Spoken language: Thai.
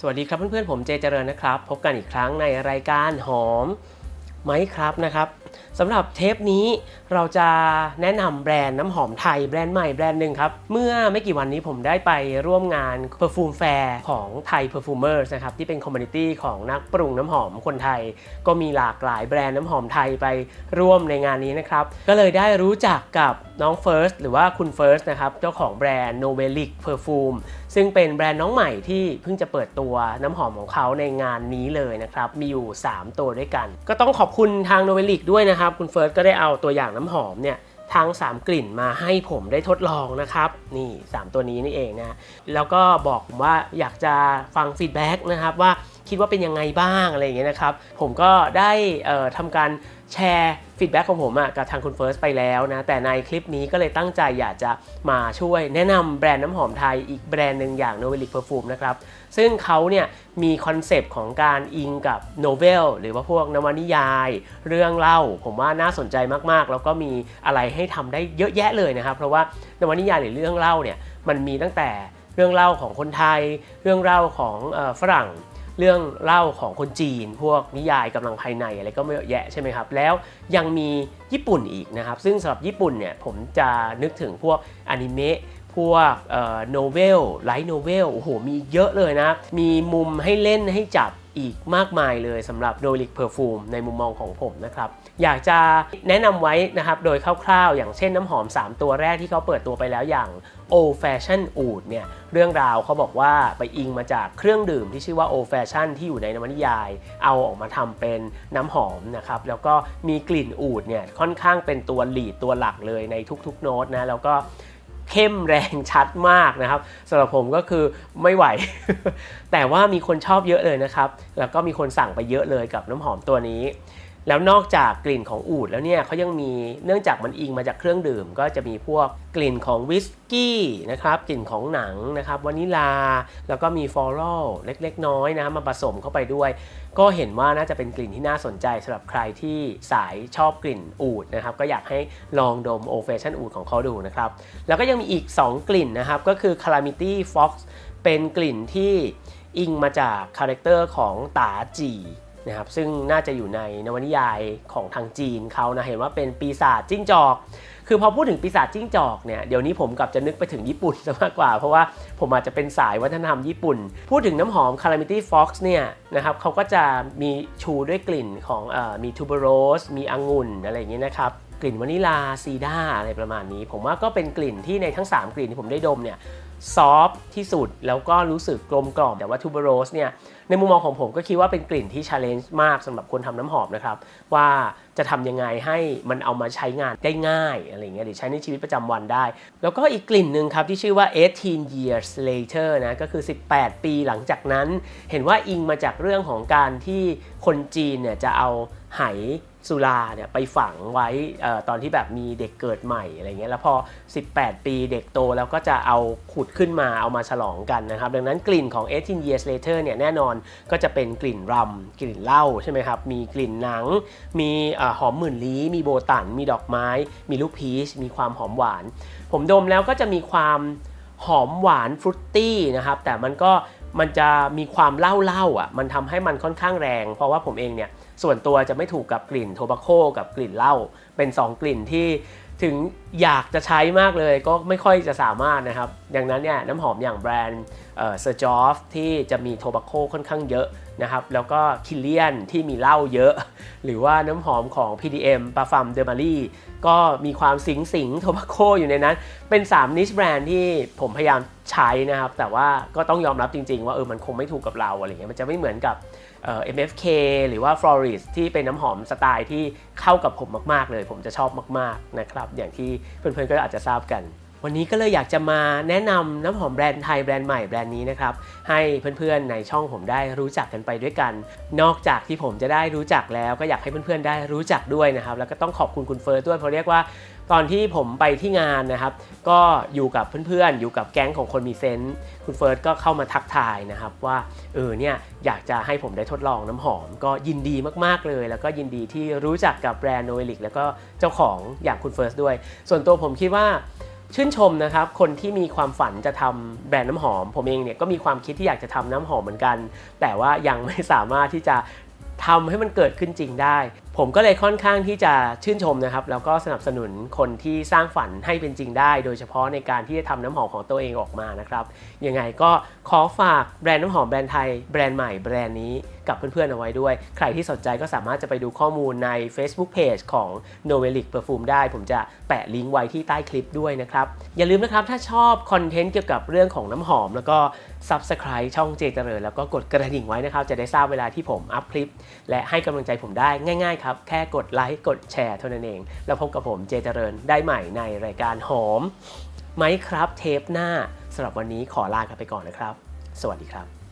สวัสดีครับเพื่อนๆผมเจเจริญนะครับ พบกันอีกครั้งในรายการหอมไหมครับนะครับสำหรับเทปนี้เราจะแนะนำแบรนด์น้ำหอมไทยแบรนด์ใหม่แบรนด์หนึ่งครับ เมื่อไม่กี่วันนี้ผมได้ไปร่วมงาน Perfume Fair ของไทย Perfumers นะครับที่เป็นคอมมูนิตี้ของนักปรุงน้ำหอมคนไทย ก็มีหลากหลายแบรนด์น้ำหอมไทยไปร่วมในงานนี้นะครับ ก็เลยได้รู้จักกับน้องเฟิร์สหรือว่าคุณเฟิร์สนะครับเจ้าของแบรนด์ Novelic Perfume ซึ่งเป็นแบรนด์น้องใหม่ที่เพิ่งจะเปิดตัวน้ำหอมของเขาในงานนี้เลยนะครับ มีอยู่ 3 ตัวด้วยกัน ก็ต้องขอบคุณทาง Novelic ด้วยนะครับ คุณเฟิร์สก็ได้เอาตัวอย่างน้ำหอมเนี่ยทั้ง 3 กลิ่นมาให้ผมได้ทดลองนะครับ นี่ 3 ตัวนี้นี่เองนะแล้วก็บอกผมว่าอยากจะฟังฟีดแบ็กนะครับว่า คิดว่าเป็นยังไงบ้างอะไรอย่างเงี้ยนะครับ ผมก็ได้ทำการแชร์ฟีดแบ็กของผมอะกับทางคุณเฟิร์สไปแล้วนะ แต่ในคลิปนี้ก็เลยตั้งใจอยากจะมาช่วยแนะนำแบรนด์น้ำหอมไทยอีกแบรนด์หนึ่งอย่าง Novelic Perfume นะครับ ซึ่งเขาเนี่ยมีคอนเซปต์ของการอิงกับโนเวลหรือว่าพวกนวนิยาย เรื่องเล่า ผมว่าน่าสนใจมากๆ แล้วก็มีอะไรให้ทำได้เยอะแยะเลยนะครับ เพราะว่านวนิยายหรือเรื่องเล่าเนี่ยมันมีตั้งแต่เรื่องเล่าของคนไทย เรื่องเล่าของฝรั่ง เรื่องเล่าของคนจีน พวกนิยายกำลังภายในอะไรก็ไม่เยอะแยะใช่ไหมครับ แล้วยังมีญี่ปุ่นอีกนะครับ ซึ่งสำหรับญี่ปุ่นเนี่ยผมจะนึกถึงพวกอนิเมะพวกโนเวลไลท์โนเวลโอ้โหมีเยอะเลยนะ มีมุมให้เล่นให้จับ อีกมากมายเลยสำหรับ n o l i c Perfume ในมุมมองของผมนะครับ อยากจะแนะนำไว้นะครับโดยคร่าวๆ อย่างเช่นน้ำหอม 3 ตัวแรกที่เขาเปิดตัวไปแล้วอย่าง Old Fashion Oud เนี่ยเรื่องราวเขาบอกว่าไปอิงมาจากเครื่องดื่มที่ชื่อว่า Old Fashion ที่อยู่ในนวนิยาย เอาออกมาทำเป็นน้ำหอมนะครับแล้วก็มีกลิ่นอูดเนี่ยค่อนข้างเป็นตัวหลีดตัวหลักเลยในทุกๆ โน้ตนะแล้วก็ เข้มแรงชัดมากนะครับสำหรับผมก็คือไม่ไหว แต่ว่ามีคนชอบเยอะเลยนะครับ แล้วก็มีคนสั่งไปเยอะเลยกับน้ำหอมตัวนี้ แล้วนอกจากกลิ่นของอูดแล้วเนี่ยเขายังมีเนื่องจากมันอิงมาจากเครื่องดื่ม ก็จะมีพวกกลิ่นของวิสกี้นะครับกลิ่นของหนังนะครับวานิลา แล้วก็มีฟลอรัลเล็กๆ น้อยนะมาผสมเข้าไปด้วย ก็เห็นว่าน่าจะเป็นกลิ่นที่น่าสนใจสำหรับใครที่สายชอบกลิ่นอูดนะครับก็อยากให้ลองดมโอเฟชั่นอูดของเขาดูนะครับแล้วก็ยังมีอีก 2 กลิ่นนะครับก็คือ Calamity Fox เป็นกลิ่นที่อิงมาจากคาแรคเตอร์ของตาจี นะครับซึ่งน่าจะอยู่ในนวนิยายของทางจีนเขานะเห็นว่าเป็นปีศาจจิ้งจอก คือพอพูดถึงปีศาจจิ้งจอกเนี่ยเดี๋ยวนี้ผมกลับจะนึกไปถึงญี่ปุ่นซะมากกว่า เพราะว่าผมอาจจะเป็นสายวัฒนธรรมญี่ปุ่น พูดถึงน้ำหอม Calamity Fox เนี่ยนะครับเขาก็จะมีชูด้วยกลิ่นของออมีทูเบอโรสมีองุ่นอะไรอย่างเงี้ยนะครับกลิ่นวานิลาซีดาอะไรประมาณนี้ ผมว่าก็เป็นกลิ่นที่ในทั้ง 3 กลิ่นที่ผมได้ดมเนี่ย ซอฟที่สุด แล้วก็รู้สึกกลมกล่อม แต่ว่าทูเบอโรสเนี่ยในมุมมองของผมก็คิดว่าเป็นกลิ่นที่ชาเลนจ์มากสำหรับคนทำน้ำหอมนะครับ ว่าจะทำยังไงให้มันเอามาใช้งานได้ง่ายอะไรเงี้ยหรือใช้ในชีวิตประจำวันได้ แล้วก็อีกกลิ่นหนึ่งครับ ที่ชื่อว่า 18 years later นะก็คือ 18 ปีหลังจากนั้น เห็นว่าอิงมาจากเรื่องของการที่คนจีนเนี่ยจะเอาไห สุราเนี่ยไปฝังไว้อตอนที่แบบมีเด็กเกิดใหม่อะไรเงี้ยแล้วพอ 18 ปีเด็กโตแล้วก็จะเอาขุดขึ้นมาเอามาฉลองกันนะครับ ดังนั้นกลิ่นของ 18 years later เนี่ยแน่นอนก็จะเป็นกลิ่นรัมกลิ่นเหล้าใช่ไหมครับ มีกลิ่นหนัง มีอหอมหมื่นลี้ มีโบตัน มีดอกไม้ มีลูกพีช มีความหอมหวาน ผมดมแล้วก็จะมีความหอมหวานฟรุตตี้นะครับแต่มันก็มันจะมีความเหล้าๆอะมันทำให้มันค่อนข้างแรง เพราะว่าผมเองเนี่ย ส่วนตัวจะไม่ถูกกับกลิ่นโทบาโคกับกลิ่นเหล้าเป็น 2 กลิ่นที่ ถึงอยากจะใช้มากเลยก็ไม่ค่อยจะสามารถนะครับ ดังนั้นเนี่ยน้ำหอมอย่างแบรนด์เซอร์จอฟที่จะมีโทบาโคค่อนข้างเยอะนะครับ แล้วก็คิเลียนที่มีเหล้าเยอะ หรือว่าน้ำหอมของ PDM ปาฟัมเดอร์มารีก็มีความสิงสิงโทบาโคอยู่ในนั้น เป็น3นิชแบรนด์ที่ผมพยายามใช้นะครับ แต่ว่าก็ต้องยอมรับจริงๆ ว่าเออมันคงไม่ถูกกับเราอะไรเงี้ยมันจะไม่เหมือนกับเอ่อ MFK หรือว่า Floris ที่เป็นน้ำหอมสไตล์ที่เข้ากับผมมากๆเลย ผมจะชอบมากๆนะครับอย่างที่เพื่อนๆก็อาจจะทราบกัน วันนี้ก็เลยอยากจะมาแนะนำน้ำหอมแบรนด์ไทยแบรนด์ใหม่แบรนด์นี้นะครับ ให้เพื่อนๆในช่องผมได้รู้จักกันไปด้วยกัน นอกจากที่ผมจะได้รู้จักแล้วก็อยากให้เพื่อนๆได้รู้จักด้วยนะครับ แล้วก็ต้องขอบคุณคุณเฟิร์สด้วยเพราะเรียกว่าตอนที่ผมไปที่งานนะครับ ก็อยู่กับเพื่อนๆ อยู่กับแก๊งของคนมีเซนส์คุณเฟิร์สก็เข้ามาทักทายนะครับว่าเออเนี่ยอยากจะให้ผมได้ทดลองน้ำหอม ก็ยินดีมากๆเลย แล้วก็ยินดีที่รู้จักกับแบรนด์โนเอลิกแล้วก็เจ้าของอย่างคุณเฟิร์สด้วย ส่วนตัวผมคิดว่า ชื่นชมนะครับคนที่มีความฝันจะทำแบรนด์น้ำหอม ผมเองเนี่ยก็มีความคิดที่อยากจะทำน้ำหอมเหมือนกัน แต่ว่ายังไม่สามารถที่จะทำให้มันเกิดขึ้นจริงได้ ผมก็เลยค่อนข้างที่จะชื่นชมนะครับ แล้วก็สนับสนุนคนที่สร้างฝันให้เป็นจริงได้ โดยเฉพาะในการที่จะทำน้ำหอมของตัวเองออกมานะครับยังไงก็ขอฝากแบรนด์น้ำหอมแบรนด์ไทยแบรนด์ใหม่แบรนด์นี้กับเพื่อนๆเอาไว้ด้วย ใครที่สนใจก็สามารถจะไปดูข้อมูลใน Facebook Page ของ n o v e l i c Perfume ได้ ผมจะแปะลิงก์ไว้ที่ใต้คลิปด้วยนะครับ อย่าลืมนะครับ ถ้าชอบคอนเทนต์เกี่ยวกับเรื่องของน้ำหอม แล้วก็ Subscribe ช่องเจเจริญแล้วก็กดกระดิ่งไว้นะครับ จะได้ทราบเวลาที่ผมอัพคลิป และให้กำลังใจผมได้ง่ายๆครับ แค่กดไลค์กดแชร์เท่านั้นเอง แล้วพบกับผมเจเจริญได้ใหม่ในรายการหอมไหมครับเทปหน้าสำหรับวันนี้ขอลากันไปก่อนนะครับ สวัสดีครับ